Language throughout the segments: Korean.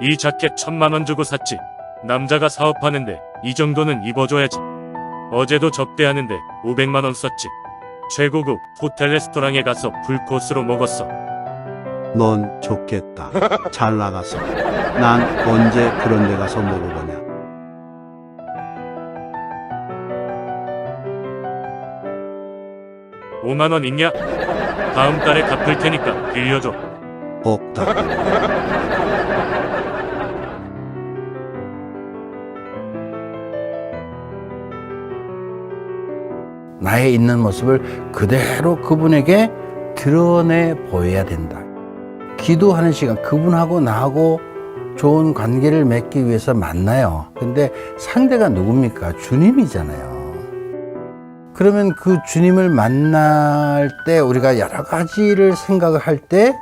이 자켓 천만 원 주고 샀지. 남자가 사업하는데 이 정도는 입어줘야지. 어제도 접대하는데 500만 원 썼지. 최고급 호텔 레스토랑에 가서 풀코스로 먹었어. 넌 좋겠다. 잘 나가서. 난 언제 그런 데 가서 먹어보냐. 오만원 있냐? 다음 달에 갚을 테니까 빌려줘. 없다. 나의 있는 모습을 그대로 그분에게 드러내 보여야 된다. 기도하는 시간, 그분하고 나하고 좋은 관계를 맺기 위해서 만나요. 근데 상대가 누굽니까? 주님이잖아요. 그러면 그 주님을 만날 때 우리가 여러 가지를 생각을 할 때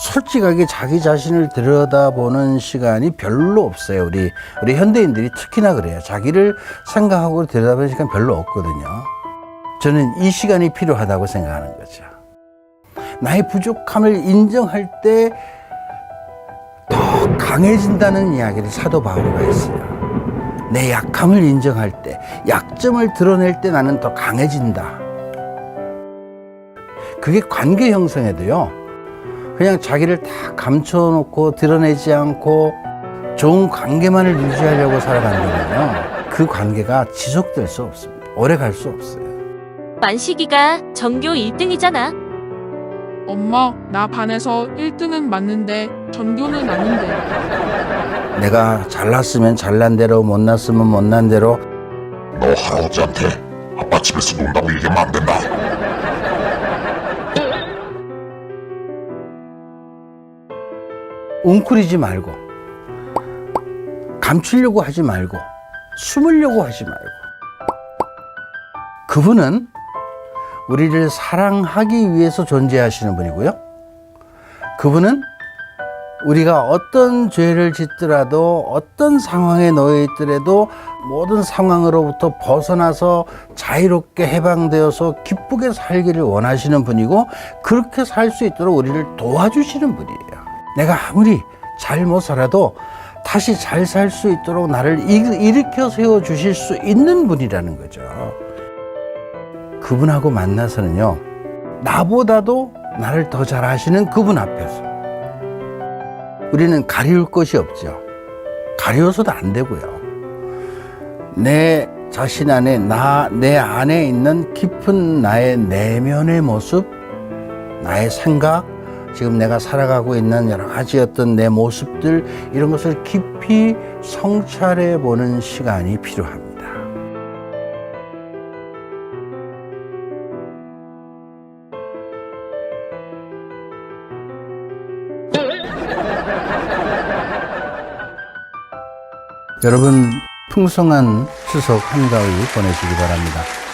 솔직하게 자기 자신을 들여다보는 시간이 별로 없어요. 우리 우리 현대인들이 특히나 그래요. 자기를 생각하고 들여다보는 시간 별로 없거든요. 저는 이 시간이 필요하다고 생각하는 거죠. 나의 부족함을 인정할 때 더 강해진다는 이야기를 사도 바울가 했어요. 내 약함을 인정할 때, 약점을 드러낼 때 나는 더 강해진다. 그게 관계 형성에도요. 그냥 자기를 다 감춰놓고 드러내지 않고 좋은 관계만을 유지하려고 살아간다면요. 그 관계가 지속될 수 없습니다. 오래 갈 수 없어요. 만식이가 전교 1등이잖아. 엄마, 나 반에서 1등은 맞는데 전교는 아닌데. 내가 잘났으면 잘난 대로 못났으면 못난 대로 너 할아버지한테 아빠 집에서 논다고 얘기하면 안 된다. 웅크리지 말고 감추려고 하지 말고 숨으려고 하지 말고 그분은 우리를 사랑하기 위해서 존재하시는 분이고요. 그분은 우리가 어떤 죄를 짓더라도 어떤 상황에 놓여 있더라도 모든 상황으로부터 벗어나서 자유롭게 해방되어서 기쁘게 살기를 원하시는 분이고 그렇게 살 수 있도록 우리를 도와주시는 분이에요. 내가 아무리 잘 못 살아도 다시 잘 살 수 있도록 나를 일- 일으켜 세워 주실 수 있는 분이라는 거죠. 그분하고 만나서는요, 나보다도 나를 더 잘 아시는 그분 앞에서 우리는 가리울 것이 없죠. 가리워서도 안 되고요. 내 자신 안에, 나, 내 안에 있는 깊은 나의 내면의 모습, 나의 생각, 지금 내가 살아가고 있는 여러 가지 어떤 내 모습들, 이런 것을 깊이 성찰해 보는 시간이 필요합니다. 여러분 풍성한 추석 한가위 보내시기 바랍니다.